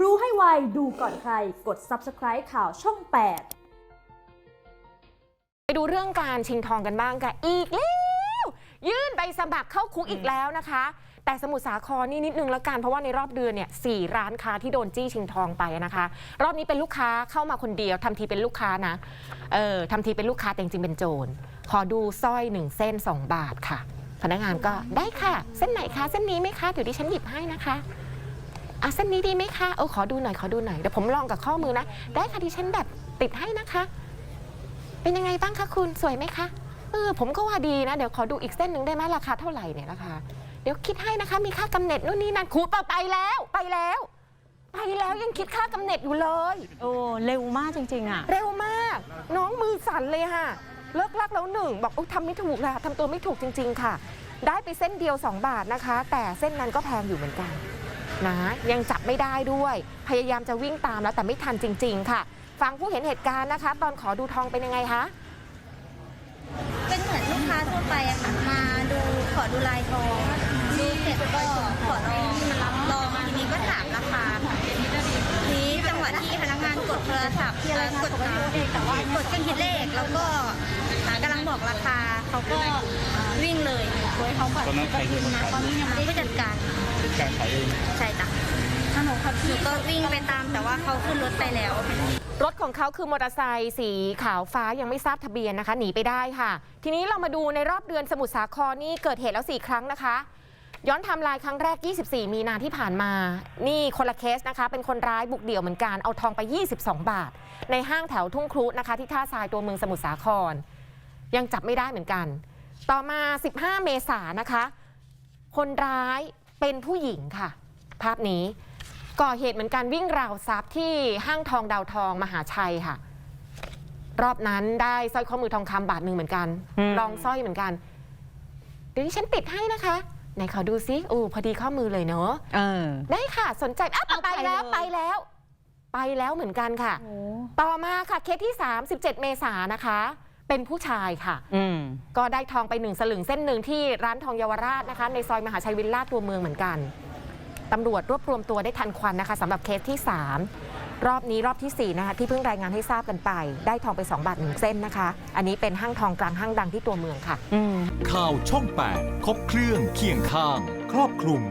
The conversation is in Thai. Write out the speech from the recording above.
รู้ให้ไว ดูก่อนใคร กด subscribe ข่าวช่อง 8 ไปดูเรื่องการชิงทองกันบ้างค่ะ อีกแล้ว ยื่นใบสมัครเข้าคุกอีกแล้วนะคะ แต่สมุทรสาครนี่นิดนึงแล้วกัน เพราะว่าในรอบเดือนเนี่ยสี่ร้านค้าที่โดนจี้ชิงทองไปนะคะ รอบนี้เป็นลูกค้าเข้ามาคนเดียวทำทีเป็นลูกค้านะ เออทำทีเป็นลูกค้าแต่จริงๆเป็นโจร ขอดูสร้อยหนึ่งเส้น2บาทค่ะ พนักงานก็ได้ค่ะ เส้นไหนคะ เส้นนี้ไหมคะ เดี๋ยวดิฉันหยิบให้นะคะ อะเส้นนี้ดีไหมคะเออขอดูหน่อยขอดูหน่อยเดี๋ยวผมลองกับข้อมือนะ ได้ค่ะดิฉันแบบติดให้นะคะ เป็นยังไงบ้างคะคุณสวยไหมคะเออผมก็ว่าดีนะ เดี๋ยวขอดูอีกเส้นหนึ่งได้ไหมราคาเท่าไหร่เนี่ยราคาเดี๋ยวคิดให้นะคะ มีค่ากำเนิดนู่นนี่นั่นขูดเปล่าไปแล้วไปแล้ว ไปแล้วยังคิดค่ากำเนิดอยู่เลย โอ้เร็วมากจริง ๆ อะ เร็วมาก น้องมือสั่นเลยค่ะ เลิกลักแล้วหนึ่งบอกอุ๊ยทำไม่ถูกเลยค่ะทำตัวไม่ถูกจริง ๆ ค่ะ ได้ไปเส้นเดียว 2 บาทนะคะ แต่เส้นนั้นก็แพงอยู่เหมือนกัน นะยังจับไม่ได้ด้วย พยายามจะวิ่งตามแล้วแต่ไม่ทันจริง ๆ ค่ะ ฟังผู้เห็นเหตุการณ์นะคะ ตอนขอดูทองเป็นยังไงคะเป็นเหมือนลูกค้าทั่วไปอะค่ะมาดูขอดูลายทองดูเสร็จก็ขอลองลองทีนี้ก็ถามราคาค่ะทีนี้จังหวะที่พนักงานกดโทรศัพท์เอ่อกดแต่ว่ากดเครื่องคิดเลขแล้วก็กำลังบอกราคาเขาก็วิ่งเลย เขาแบบตอนนั้นใครเป็นคนขายผู้จัดการการขายเองใช่จ้ะหนูก็วิ่งไปตามแต่ว่าเขาขึ้นรถไปแล้ว รถของเขาคือมอเตอร์ไซค์สีขาวฟ้ายังไม่ทราบทะเบียนนะคะหนีไปได้ค่ะ ทีนี้เรามาดูในรอบเดือนสมุทรสาครนี่เกิดเหตุแล้ว 4 ครั้งนะคะ ย้อนไทำลายครั้งแรก 24 มีนาที่ผ่านมา นี่คนละเคสนะคะ เป็นคนร้ายบุกเดี่ยวเหมือนกันเอาทองไป 22 บาท ในห้างแถวทุ่งครุนะคะ ที่ท่าทรายตัวเมืองสมุทรสาคร ยังจับไม่ได้เหมือนกัน ต่อมา 15 เมษายนนะคะ คนร้ายเป็นผู้หญิงค่ะ ภาพนี้ก่อเหตุเหมือนกันวิ่งราวทรัพย์ที่ห้างทองดาวทองมหาชัยค่ะ รอบนั้นได้สร้อยข้อมือทองคำบาทหนึ่งเหมือนกันอืมรองสร้อยเหมือนกัน เดี๋ยวดิฉันติดให้นะคะไหนขอดูซิโอ้พอดีข้อมือเลยเนอะเออได้ค่ะสนใจอะเอาไปไปแล้วเลยไปแล้ว ไปแล้วเหมือนกันค่ะโอ้ต่อมาค่ะเคสที่ 37 เมษายนนะคะ เป็นผู้ชายค่ะ อืม ก็ได้ทองไปหนึ่งสลึงเส้นหนึ่งที่ร้านทองเยาวราชนะคะ ในซอยมหาชัยวิลล่าตัวเมืองเหมือนกันตำรวจรวบรวมตัวได้ทันควันนะคะสำหรับเคสที่ 3 รอบนี้รอบทีสี่4 นะคะที่เพิ่งรายงานให้ทราบกันไป ได้ทองไป 2 บาทหนึ่งเส้นนะคะ อันนี้เป็นห้างทองกลางห้างดังที่ตัวเมืองค่ะ อืม ข่าวช่อง 8 ครบเครื่องเคียงข้าง ครอบคลุม